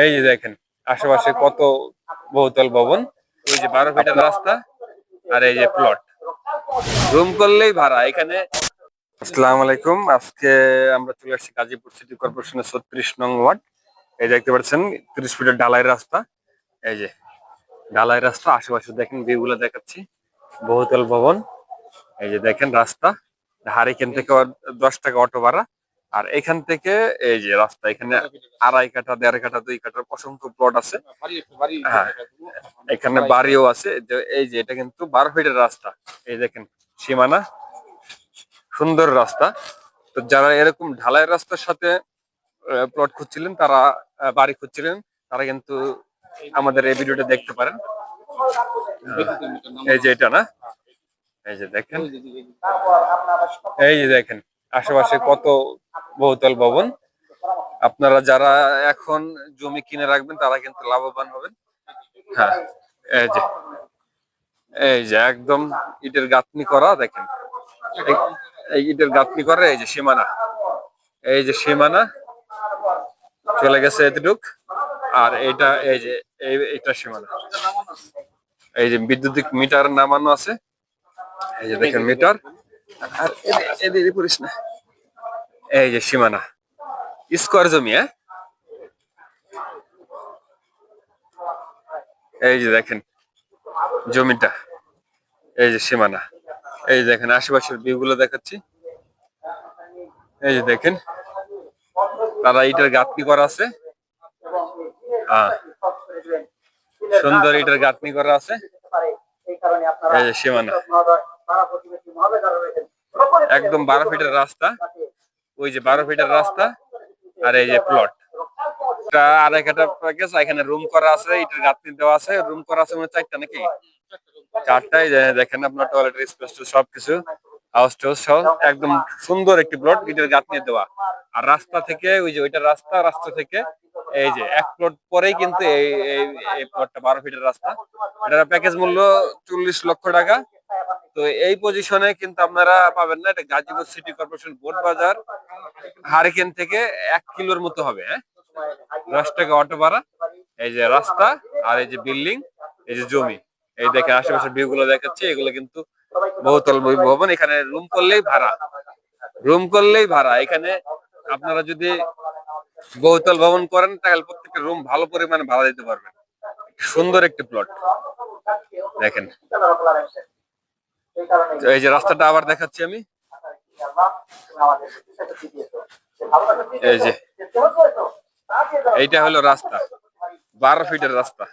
এই যে দেখেন, আশেপাশে কত বহুতল ভবন, ওই যে বারো ফিটের রাস্তা আর এই যে প্লট রুম করলেই ভাড়া, এখানে আসসালামু আলাইকুম, আজকে আমরা চলে আসছি গাজীপুর সিটি কর্পোরেশনের ছত্রিশ নং ওয়ার্ড। এই দেখতে পাচ্ছেন, তিরিশ ফিটের ঢালাই রাস্তা। এই যে ঢালাই রাস্তা, আশেপাশে দেখেন ভিউগুলো দেখাচ্ছি। বহুতল ভবন। এই যে দেখেন রাস্তা, হারিকেন থেকে দশ টাকা অটো ভাড়া। আর এখান থেকে এই যে রাস্তা এখানে আড়াই কাঠা দেড় কাঠা দুই কাঠার অসংখ্য প্লট আছে। হ্যাঁ। এখানে বাড়িও আছে। এই যে এটা কিন্তু বারো ফিটের রাস্তা। এই দেখেন সীমানা সুন্দর রাস্তা। তো যারা এরকম ঢালাই রাস্তার সাথে প্লট খুঁজছিলেন তারা বাড়ি খুঁজছিলেন তারা কিন্তু আমাদের এই ভিডিওটা দেখতে পারেন। এই যে এটা না? এই যে দেখেন। এই যে দেখেন আশেপাশে কত বহুতল ভবন? আপনারা যারা এখন জমি কিনে রাখবেন, তারা কিন্তু লাভবান হবেন। হ্যাঁ এই যে এই যে একদম ইটের গাঁথনি করা, দেখেন। এই- ইটের গাঁথনি করা, এই যে সীমানা। এই যে সীমানা, চলে গেছে এতটুক। আর এইটা, এই যে এটা সীমানা। এই যে বিদ্যুতিক মিটার নামানো আছে। এই যে দেখেন মিটার। এই যে সীমানা। স্কোয়ার জমি হ্যাঁ? এই যে দেখেন জমিটা সীমানা। এই যে দেখেন আশেপাশের ভিউ গুলো দেখাচ্ছি। এই যে দেখেন, তারা ইটার গাঁথনি করা আছে। সুন্দর ইটার গাঁথনি করা আছে। এই যে সীমানা। একদম বারো ফিটের রাস্তা, ওই যে বারো ফিটের রাস্তা আর এই যে প্লট আড়াই কাটা প্যাকেজ এখানে রুম করা আছে, ইটার গাঁথনি দেওয়া আছে রুম করা আছে মানে চারটা নাকি? চারটায় যে- দেখেন আপনার টয়লেট স্পেস সবকিছু হাউস টাউস সহ, একদম সুন্দর একটি প্লট ইটের গাঁথনি দেওয়া। আর রাস্তা থেকে, ওই যে ওইটা রাস্তা রাস্তা থেকে এই যে এক প্লট পরেই কিন্তু এই প্লটটা বারো ফিটের রাস্তা। এটার প্যাকেজ মূল্য চল্লিশ লক্ষ টাকা। তো এই পজিশনে কিন্তু আপনারা পাবেন না, এটা Gazipur city corporation board Bazar hurricane থেকে এক কিলোর মতো হবে হ্যাঁ? দশ টাকা অটো ভাড়া, এই যে রাস্তা আর এই যে বিল্ডিং এই যে জমি, এই দেখেন আশেপাশের ভিউ গুলো দেখাচ্ছি, এগুলো কিন্তু বহুতল ভবন, এখানে রুম করলেই ভাড়া রুম করলেই ভাড়া, এখানে আপনারা যদি বহুতল ভবন করেন, তাহলে প্রত্যেকটা রুম ভালো পরিমাণে ভাড়া দিতে পারবেন, সুন্দর একটি প্লট দেখেন। এই যে রাস্তাটা আবার দেখাচ্ছি আমি। এই যে এইটা হলো রাস্তা। বারো ফিটের রাস্তা।